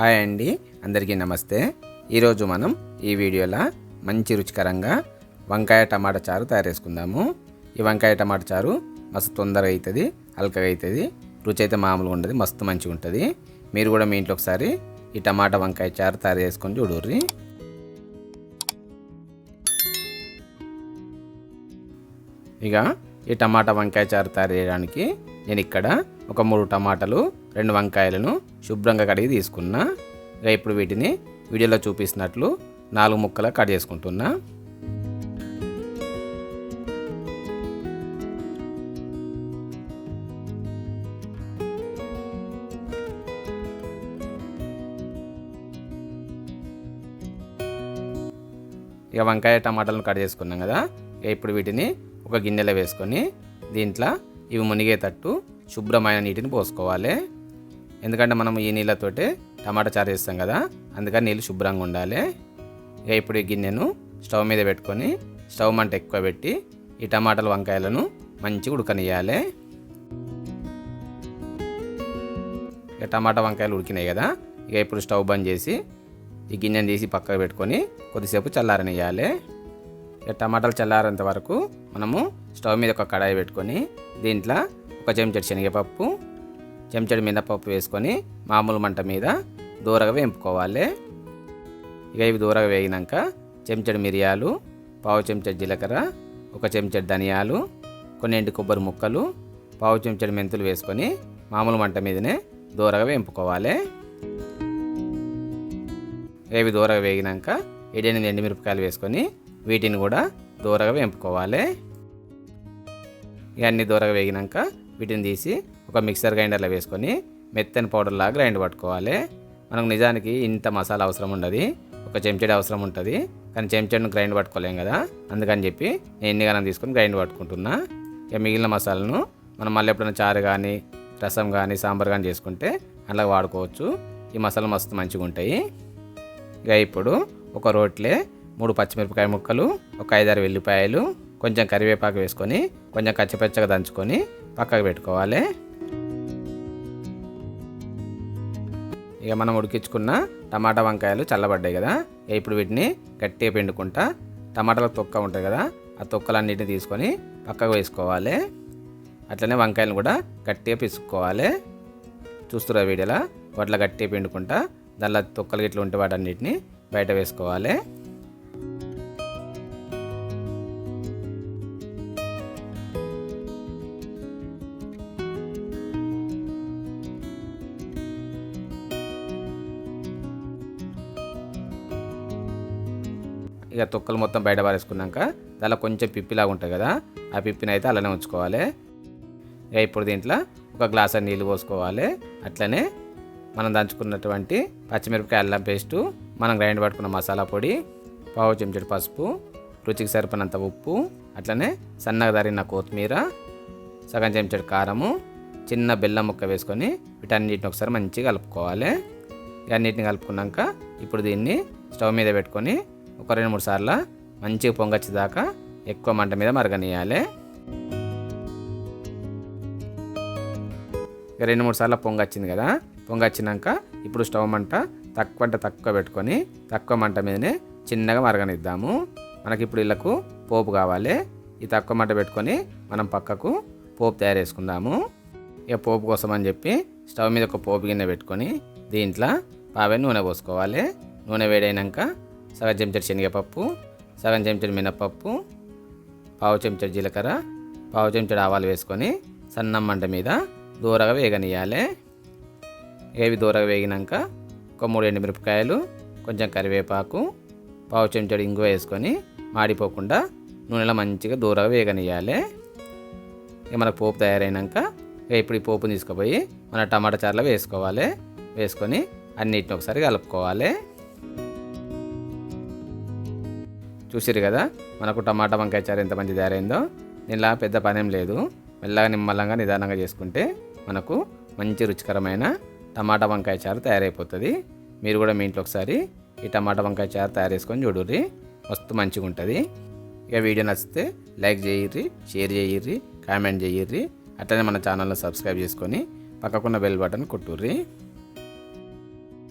Hi అండి అందరికీ నమస్తే. ఈరోజు మనం ఈ వీడియోలో మంచి రుచికరంగా వంకాయ టమాటా చారు తయారు చేసుకుందాము. ఈ వంకాయ టమాటా చారు మస్తు తొందరగా అవుతుంది హల్కగా అవుతుంది రుచి అయితే మామూలుగా ఉండదు మస్తు మంచిగా ఉంటుంది. మీరు కూడా మీ ఇంట్లో ఒకసారి ఈ టమాటా వంకాయ చారు తయారు చేసుకొని చూడుర్రి. ఇక ఈ టమాటా వంకాయ చారు తయారు చేయడానికి నేను ఇక్కడ ఒక మూడు టమాటాలు రెండు వంకాయలను శుభ్రంగా కడిగి తీసుకున్నా. ఇక ఇప్పుడు వీటిని వీడియోలో చూపిస్తున్నట్లు నాలుగు ముక్కలు కట్ చేసుకుంటున్నా. ఇక వంకాయ టమాటాలను కట్ చేసుకున్నాం కదా. ఇక ఇప్పుడు వీటిని ఒక గిన్నెలో వేసుకొని దీంట్లో ఇవి మునిగేటట్టు శుభ్రమైన నీటిని పోసుకోవాలి. ఎందుకంటే మనం ఈ నీళ్ళతోటే టమాటా చారు చేస్తాం కదా అందుకని నీళ్ళు శుభ్రంగా ఉండాలి. ఇక ఇప్పుడు ఈ గిన్నెను స్టవ్ మీద పెట్టుకొని స్టవ్ మంట ఎక్కువ పెట్టి ఈ టమాటాల వంకాయలను మంచిగా ఉడకనియాలి ఇక టమాటా వంకాయలు ఉడికినాయి కదా ఇక ఇప్పుడు స్టవ్ బంద్ చేసి ఈ గిన్నెను తీసి పక్కకు పెట్టుకొని కొద్దిసేపు చల్లారనియాలి ఇక టమాటాలు చల్లారేంత వరకు మనము స్టవ్ మీద ఒక కడాయి పెట్టుకొని దీంట్లో ఒక చెంచడి శనగపప్పు చెంచడి మినపప్పు వేసుకొని మామూలు మంట మీద దూరగా వేంపుకోవాలి. ఇక ఇవి దూరగా వేగినాక చెంచడి మిరియాలు పావు చెంచడి జీలకర్ర ఒక చెంచడి ధనియాలు కొన్ని ఎండు కొబ్బరి ముక్కలు పావు చెంచడి మెంతులు వేసుకొని మామూలు మంట మీదనే దూరగా వేంపుకోవాలి. ఇవి దూరగా వేగినాక ఎడెనిమిది ఎండుమిరపకాయలు వేసుకొని వీటిని కూడా దూరగా వేంపుకోవాలి. ఇవన్నీ దూరగా వేగినాక వీటిని తీసి ఒక మిక్సర్ గ్రైండర్లో వేసుకొని మెత్తని పౌడర్లా గ్రైండ్ పట్టుకోవాలి. మనకు నిజానికి ఇంత మసాలా అవసరం ఉండదు. ఒక చెంచడి అవసరం ఉంటుంది. కానీ చెంచడిని గ్రైండ్ పట్టుకోలేం కదా. అందుకని చెప్పి నేను ఎన్ని గానం తీసుకొని గ్రైండ్ పట్టుకుంటున్నా. ఇక మిగిలిన మసాలను మనం మళ్ళీ ఎప్పుడైనా చారు కానీ రసం కానీ సాంబార్ కానీ చేసుకుంటే అలా వాడుకోవచ్చు. ఈ మసాలా మస్తు మంచిగా ఉంటాయి. ఇక ఇప్పుడు ఒక రోట్లే మూడు పచ్చిమిరపకాయ ముక్కలు ఒక ఐదారు వెల్లిపాయలు కొంచెం కరివేపాకు వేసుకొని కొంచెం కచ్చిపచ్చగా దంచుకొని పక్కకు పెట్టుకోవాలి. ఇక మనం ఉడికించుకున్న టమాటా వంకాయలు చల్లబడ్డాయి కదా. ఇప్పుడు వీటిని గట్టిగా పిండుకుంటా. టమాటాల తొక్క ఉంటుంది కదా ఆ తొక్కలన్నిటిని తీసుకొని పక్కకు వేసుకోవాలి. అట్లనే వంకాయలను కూడా గట్టిగా పిసుక్కోవాలి. చూస్తురా వీడియోలో? వాటిలో గట్టిగా పిండుకుంటా. దానిలో తొక్కలు గిట్ల ఉంటే వాటన్నిటిని బయట వేసుకోవాలి. ఇక తొక్కలు మొత్తం బయట పారేసుకున్నాక దానిలో కొంచెం పిప్పిలాగా ఉంటుంది కదా ఆ పిప్పిని అయితే అలానే ఉంచుకోవాలి. ఇక ఇప్పుడు దీంట్లో ఒక గ్లాస్ నీళ్ళు పోసుకోవాలి. అట్లనే మనం దంచుకున్నటువంటి పచ్చిమిరపకాయ అల్లం పేస్టు మనం గ్రైండ్ పట్టుకున్న మసాలా పొడి పావు చెంచుడు పసుపు రుచికి సరిపడినంత ఉప్పు అట్లనే సన్నగా తరిగిన కొత్తిమీర సగం చెంచుడు కారము చిన్న బెల్లం ముక్క వేసుకొని వీటన్నిటిని ఒకసారి మంచిగా కలుపుకోవాలి. ఇవన్నిటిని కలుపుకున్నాక ఇప్పుడు దీన్ని స్టవ్ మీద పెట్టుకొని ఒక రెండు మూడు సార్లు మంచిగా పొంగచ్చేదాకా ఎక్కువ మంట మీద మరగనియాలి ఇక రెండు మూడు సార్లు పొంగ వచ్చింది కదా పొంగ వచ్చినాక ఇప్పుడు స్టవ్ మంట తక్కువ అంటే తక్కువ పెట్టుకొని తక్కువ మంట మీదనే చిన్నగా మరగనిద్దాము. మనకి ఇప్పుడు ఇళ్ళకు పోపు కావాలి. ఈ తక్కువ మంట పెట్టుకొని మనం పక్కకు పోపు తయారు చేసుకుందాము. ఇక పోపు కోసం అని చెప్పి స్టవ్ మీద ఒక పోపు గిన్నె పెట్టుకొని దీంట్లో పావే నూనె పోసుకోవాలి. నూనె వేడైనాక సగం చెంచడు శనగపప్పు సగం చెంచడు మినపప్పు పావు చెంచడు జీలకర్ర పావు చెంచాడు ఆవాలు వేసుకొని సన్నం మంట మీద దూరగా వేగనియాలి ఏవి దూరగా వేగినాక ఒక మూడు ఎండుమిరపకాయలు కొంచెం కరివేపాకు పావు చెంచాడు ఇంగువ వేసుకొని మాడిపోకుండా నూనెలో మంచిగా దూరగా వేగనియాలి ఇక మనకు పోపు తయారైనాక ఇప్పుడు ఈ పోపుని తీసుకుపోయి మన టమాటా చారులో వేసుకోవాలి. వేసుకొని అన్నిటిని ఒకసారి కలుపుకోవాలి. చూసారు కదా? మనకు టమాటా వంకాయ చారు ఎంత మంచి తయారైందో. దీనిలా పెద్ద పనేం లేదు. మెల్లగా నిమ్మలంగా నిదానంగా చేసుకుంటే మనకు మంచి రుచికరమైన టమాటా వంకాయ చారు తయారైపోతుంది. మీరు కూడా మీ ఇంట్లో ఒకసారి ఈ టమాటా వంకాయ చారు తయారు చేసుకొని చూడుర్రి. మస్తు మంచిగా ఉంటుంది. ఇక వీడియో నచ్చితే లైక్ చేయర్రి షేర్ చేయర్రి కామెంట్ చేయర్రి. అట్లనే మన ఛానల్ని సబ్స్క్రైబ్ చేసుకొని పక్కకున్న బెల్ బటన్ కొట్టుర్రి.